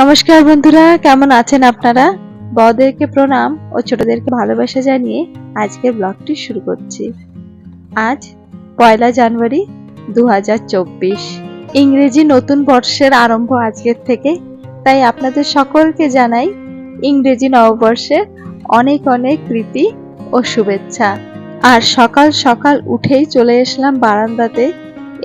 নমস্কার বন্ধুরা, কেমন আছেন আপনারা? বড়দেরকে প্রণাম ও ছোটদেরকে ভালোবাসা জানিয়ে আজকের ব্লগটি শুরু করছি। আজ পয়লা জানুয়ারি দুই হাজার চব্বিশ। ইংরেজি নতুন বর্ষের আরম্ভ আজকের থেকে, তাই আপনাদের সকলকে জানাই ইংরেজি নববর্ষের অনেক অনেক প্রীতি ও শুভেচ্ছা। আর সকাল সকাল উঠেই চলে এসলাম বারান্দাতে,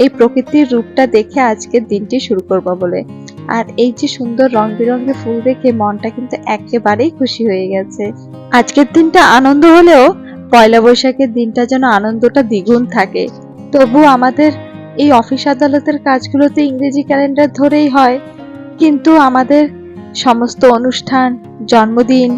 এই প্রকৃতির রূপটা দেখে আজকের দিনটি শুরু করব বলে। আর এই যে সুন্দর রং বেরঙের ফুল দেখে মনটা কিন্তু একেবারেই খুশি হয়ে গেছে। আজকের দিনটা আনন্দ হলেও পয়লা বৈশাখের দিনটা যেন আনন্দটা দ্বিগুণ থাকে। তবু আমাদের এই অফিস আদালতের কাজগুলোতে ইংরেজি ক্যালেন্ডার ধরেই হয়। কিন্তু আমাদের সমস্ত অনুষ্ঠান, জন্মদিন,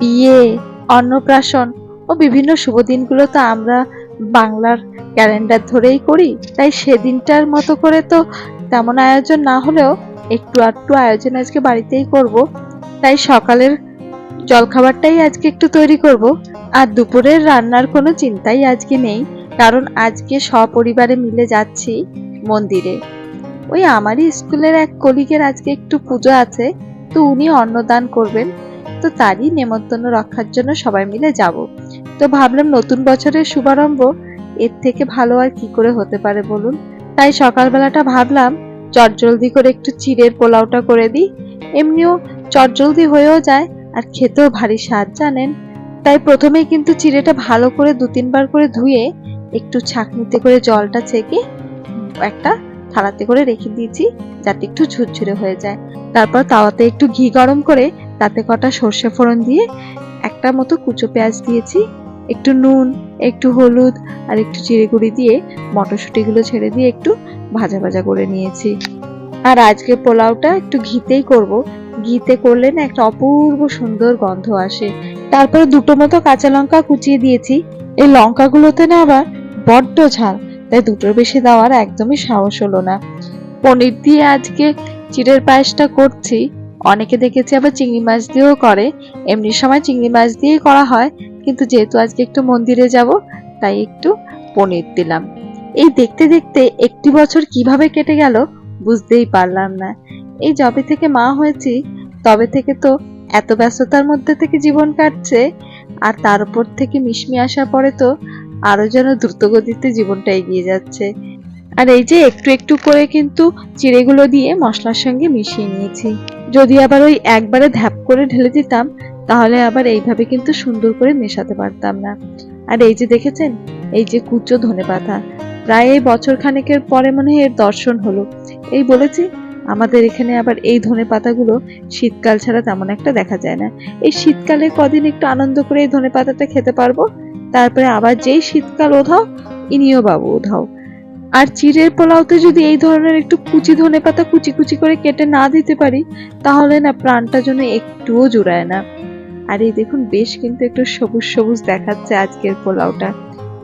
বিয়ে, অন্নপ্রাশন ও বিভিন্ন শুভ দিনগুলো তো আমরা বাংলার ক্যালেন্ডার ধরেই করি। তাই সেদিনটার মতো করে তো তেমন আয়োজন না হলেও একটু আধটু আয়োজন আজকে বাড়িতেই করব। তাই সকালের জলখাবারটাই আজকে একটু তৈরি করব। আর দুপুরের রান্নার কোনো চিন্তাই আজকে নেই, কারণ আজকে সপরিবারে মিলে যাচ্ছি মন্দিরে। ওই আমারই স্কুলের এক কলিগের আজকে একটু পুজো আছে, তো উনি অন্নদান করবেন। তো তারই নেমন্তন্ন রক্ষার জন্য সবাই মিলে যাব। তো ভাবলাম নতুন বছরের শুভারম্ভ, এর থেকে ভালো আর কি করে হতে পারে বলুন? তাই সকালবেলাটা ভাবলাম চটজলদি করে একটু চিড়ের পোলাওটা করে দিই। এমনিও চটজলদি হয়েও যায় আর খেতেও ভারী স্বাদ, জানেন? তাই প্রথমেই কিন্তু চিড়েটা ভালো করে দু তিনবার করে ধুয়ে একটু ছাঁকনিতে করে জলটা ছেঁকে একটা থালাতে করে রেখে দিয়েছি, যাতে একটু ঝুরঝুরে হয়ে যায়। তারপর তাওয়াতে একটু ঘি গরম করে তাতে কটা সর্ষে ফোড়ন দিয়ে একটা মতো কুচো পেঁয়াজ দিয়েছি, একটু নুন, একটু হলুদ আর একটু জিরে গুঁড়ি দিয়ে মটরশুঁটিগুলো ছেড়ে দিয়ে একটু ভাজা ভাজা করে নিয়েছি। আর আজকে পোলাওটা একটু ঘিতেই করব। ঘিতে করলে না একটা অপূর্ব সুন্দর গন্ধ আসে। তারপরে দুটো মতো কাঁচা লঙ্কা কুচিয়ে দিয়েছি। এই লঙ্কাগুলোতে না আবার বড্ড ঝাল, তাই দুটোর বেশি দেওয়ার একদমই সাহস হলো না। পনির দিয়ে আজকে চিড়ের পায়েসটা করছি। অনেকে দেখেছি আবার চিংড়ি মাছ দিয়েও করে। এমনি সময় চিংড়ি মাছ দিয়েই করা হয়। কিন্তু যেহেতু আজকে একটু মন্দিরে যাব, তাই একটু পনির দিলাম। এই দেখতে দেখতে একটি বছর কীভাবে কেটে গেল বুঝতেই পারলাম না। এই যবে থেকে মা হয়েছি, তবে থেকে তো এত ব্যস্ততার মধ্যে থেকে জীবন কাটছে, আর তার উপর থেকে মিশমি আসার পরে তো আরও যেন দ্রুতগতিতে জীবনটা এগিয়ে যাচ্ছে। আর এই যে একটু একটু করে কিন্তু চিড়েগুলো দিয়ে মশলার সঙ্গে মিশিয়ে নিয়েছি। যদি আবার ওই একবারে ধ্যাপ করে ঢেলে দিতাম, তাহলে আবার এইভাবে কিন্তু সুন্দর করে মেশাতে পারতাম না। আর এই যে দেখেছেন? এই যে কুচো ধনে পাতা প্রায় এই বছর খানেকের পরে মনে হয় এর দর্শন হলো। এই বলেছি, আমাদের এখানে আবার এই ধনে পাতাগুলো শীতকাল ছাড়া তেমন একটা দেখা যায় না। এই শীতকালে কদিন একটু আনন্দ করে এই ধনে পাতাটা খেতে পারব, তারপরে আবার যেই শীতকাল ওধাও, ইনিও বাবু ওধাও। আর চিড়ের পোলাওতে যদি এই ধরনের একটু কুচি ধনে পাতা কুচি কুচি করে কেটে না দিতে পারি, তাহলে না প্রাণটা যেন একটুও জুড়ায় না। আর এই দেখুন, বেশ কিন্তু একটু সবুজ সবুজ দেখাচ্ছে আজকের পোলাওটা।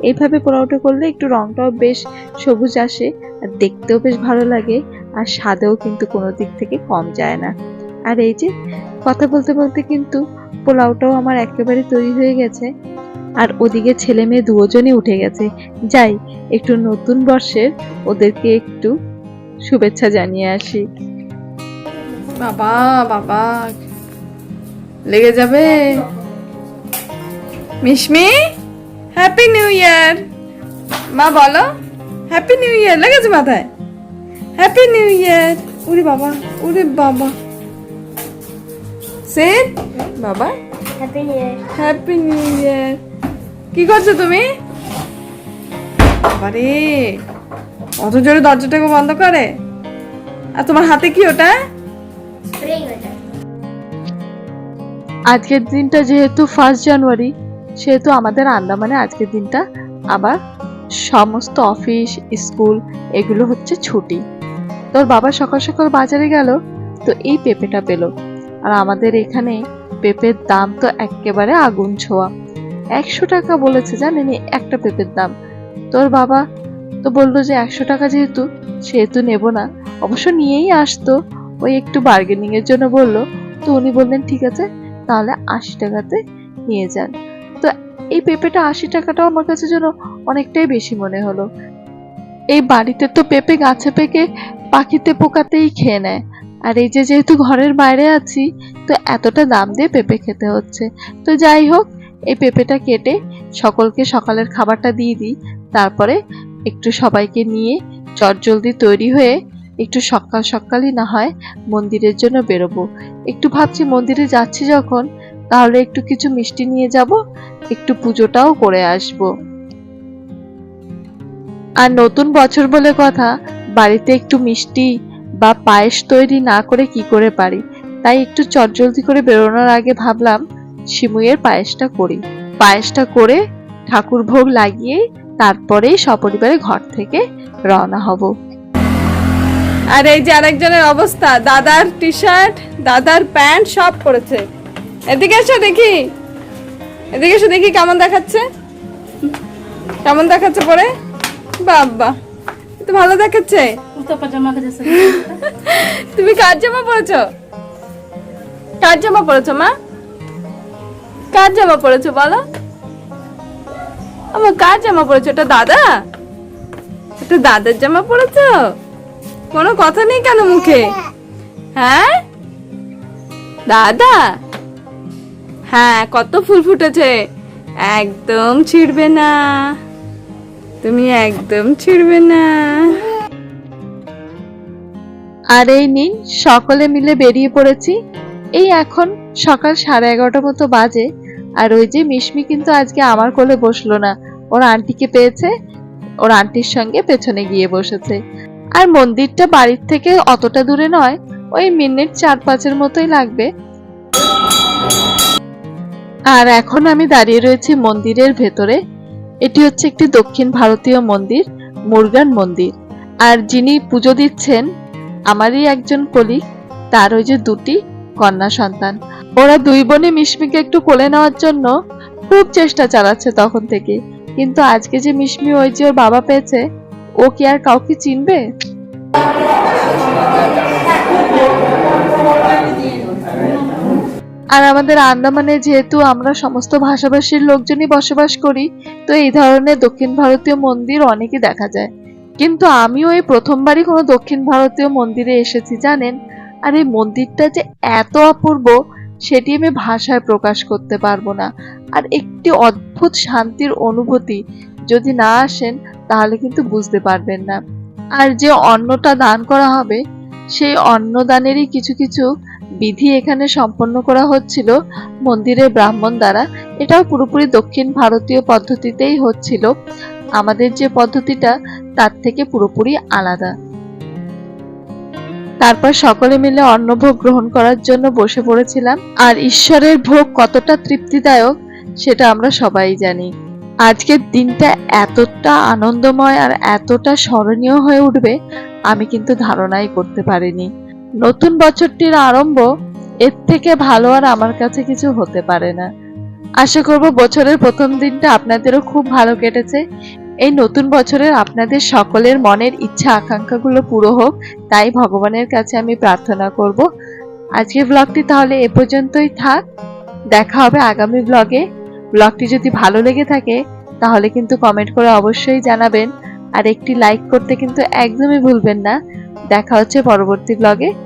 এইভাবে পোলাওটা করলে একটু রংটাও বেশ সবুজ আসে, আর দেখতেও বেশ ভালো লাগে, আর স্বাদেও কিন্তু কোনো দিক থেকে কম যায় না। আর এই যে, কথা বলতে বলতে কিন্তু পোলাওটাও আমার একেবারে তৈরি হয়ে গেছে, আর ওদিকে ছেলে মেয়ে দুজনই উঠে গেছে। যাই, একটু নতুন বর্ষের ওদেরকে একটু শুভেচ্ছা জানিয়ে আসি। বাবা বাবা, লেগে যাবে? মিশমি? হ্যাপি নিউ ইয়ার মা বলো। হ্যাপি নিউ ইয়ার লেগেছে মাথায়। হ্যাপি নিউ ইয়ার উরে বাবা উরে বাবা। সেট বাবা? Happy new year happy new year কি করছ তুমি? বাবারে অত জোরে দরজাটাকে বন্ধ করে? আর তোমার হাতে কি ওটা? আজকের দিনটা যেহেতু ফার্স্ট জানুয়ারি সেহেতু আমাদের আন্দামানে আজকের দিনটা আবার সমস্ত অফিস, স্কুল, এগুলো হচ্ছে ছুটি। তোর বাবা সকাল সকাল বাজারে গেল, তো এই পেঁপেটা পেল। আর আমাদের এখানে পেঁপের দাম তো একেবারে আগুন ছোঁয়া। একশো টাকা বলেছে জানেনি একটা পেঁপের দাম। তোর বাবা তো বলল যে একশো টাকা যেহেতু, সেহেতু নেব না। অবশ্য নিয়েই আসতো। ওই একটু বার্গেনিং এর জন্য বলল। তো উনি বললেন, ঠিক আছে, তাহলে আশি টাকাতে নিয়ে যান। এই পেঁপেটা আশি টাকাটাও আমার কাছে যেন অনেকটাই বেশি মনে হলো। এই বাড়িতে তো পেঁপে গাছে পেকে পাখিতে পোকাতেই খেয়ে নেয়। আর এই যে যেহেতু ঘরের বাইরে আছি, তো এতটা দাম দিয়ে পেঁপে খেতে হচ্ছে। তো যাই হোক, এই পেঁপেটা কেটে সকলকে সকালের খাবারটা দিয়ে দিই। তারপরে একটু সবাইকে নিয়ে চটজলদি তৈরি হয়ে একটু সকাল সকালই না হয় মন্দিরের জন্য বেরোবো। একটু ভাবছি মন্দিরে যাচ্ছি যখন তাহলে একটু কিছু মিষ্টি নিয়ে যাব, একটু পুজোটাও করে আসব। আর নতুন বছর বলে কথা, বাড়িতে একটু মিষ্টি বা পায়েস তৈরি না করে কি করে পারি? তাই একটু চটজলদি করে বেরোনোর আগে ভাবলাম সিমুইয়ের পায়েসটা করি। পায়েসটা করে ঠাকুর ভোগ লাগিয়ে তারপরেই সপরিবারে ঘর থেকে রওনা হব। আর এই যে আরেকজনের অবস্থা, দাদার টি শার্ট দাদার প্যান্ট সব পরেছে এদিকে এসো দেখি। এদিকে এসো দেখি কেমন দেখাচ্ছে। কেমন দেখাচ্ছে পরে? বাবা তো ভালো দেখাচ্ছে। তুমি কার জামা পরেছো? কার জামা পরেছো মা? কার জামা পরেছো বলো? আমার কার জামা পরেছো? এটা দাদা? এটা দাদার জামা পরেছো? কোনো কথা নেই কেন মুখে? হ্যাঁ? দাদা? হ্যাঁ কত ফুল ফুটেছে। একদম ছিড়বে না। তুমি একদম ছিড়বে না। আর, এই নিন সকলে মিলে বেরিয়ে পড়েছি। এই এখন সকাল সাড়ে এগারোটা মতো বাজে, আর ওই যে মিশমি কিন্তু আজকে আমার কোলে বসল না। ওর আন্টিকে পেয়েছে, ওর আন্টির সঙ্গে পেছনে গিয়ে বসেছে। আর মন্দিরটা বাড়ির থেকে অতটা দূরে নয়, ওই মিনিট চার পাঁচের মতোই লাগবে। আর এখন আমি দাঁড়িয়ে রয়েছি মন্দিরের ভেতরে। এটি হচ্ছে একটি দক্ষিণ ভারতীয় মন্দির, মুরগান মন্দির। আর যিনি পুজো দিচ্ছেন, আমারই একজন কলিগ তার ওই যে দুটি কন্যা সন্তান। ওরা দুই বোনে মিশমিকে একটু কোলে নেওয়ার জন্য খুব চেষ্টা চালাচ্ছে তখন থেকে। কিন্তু আজকে যে মিশমি ওই যে ওর বাবা পেয়েছে, ও কি আর কাউকে চিনবে? আর আমাদের আন্দামানে যেহেতু আমরা সমস্ত ভাষাভাষীর লোকজনই বসবাস করি, তো এই ধরনের দক্ষিণ ভারতীয় মন্দির অনেকই দেখা যায়। কিন্তু আমিও এই প্রথমবারই কোনো দক্ষিণ ভারতীয় মন্দিরে এসেছি, জানেন? আর এই মন্দিরটা যে এত অপূর্ব, সেটি আমি ভাষায় প্রকাশ করতে পারব না। আর একটি অদ্ভুত শান্তির অনুভূতি যদি না আসেন, তাহলে কিন্তু বুঝতে পারবেন না। আর যে অন্নটা দান করা হবে, সেই অন্নদানেরই কিছু কিছু বিধি এখানে সম্পন্ন করা হচ্ছিল মন্দিরের ব্রাহ্মণ দ্বারা। এটাও পুরোপুরি দক্ষিণ ভারতীয় পদ্ধতিতেই হচ্ছিল। আমাদের যে পদ্ধতিটা, তার থেকে পুরোপুরি আলাদা। তারপর সকলে মিলে অন্নভোগ গ্রহণ করার জন্য বসে পড়েছিলাম। আর ঈশ্বরের ভোগ কতটা তৃপ্তিদায়ক, সেটা আমরা সবাই জানি। আজকের দিনটা এতটা আনন্দময় আর এতটা স্মরণীয় হয়ে উঠবে, আমি কিন্তু ধারণাই করতে পারিনি। নতুন বছরটির আরম্ভ এর থেকে ভালো আর আমার কাছে কিছু হতে পারে না। আশা করব বছরের প্রথম দিনটা আপনাদেরও খুব ভালো কেটেছে। এই নতুন বছরের আপনাদের সকলের মনের ইচ্ছা আকাঙ্ক্ষাগুলো পুরো হোক, তাই ভগবানের কাছে আমি প্রার্থনা করব। আজকের ব্লগটি তাহলে এ পর্যন্তই থাক। দেখা হবে আগামী ব্লগে। ব্লগটি যদি ভালো লেগে থাকে, তাহলে কিন্তু কমেন্ট করে অবশ্যই জানাবেন। আর একটি লাইক করতে কিন্তু একদমই ভুলবেন না। দেখা হচ্ছে পরবর্তী ব্লগে।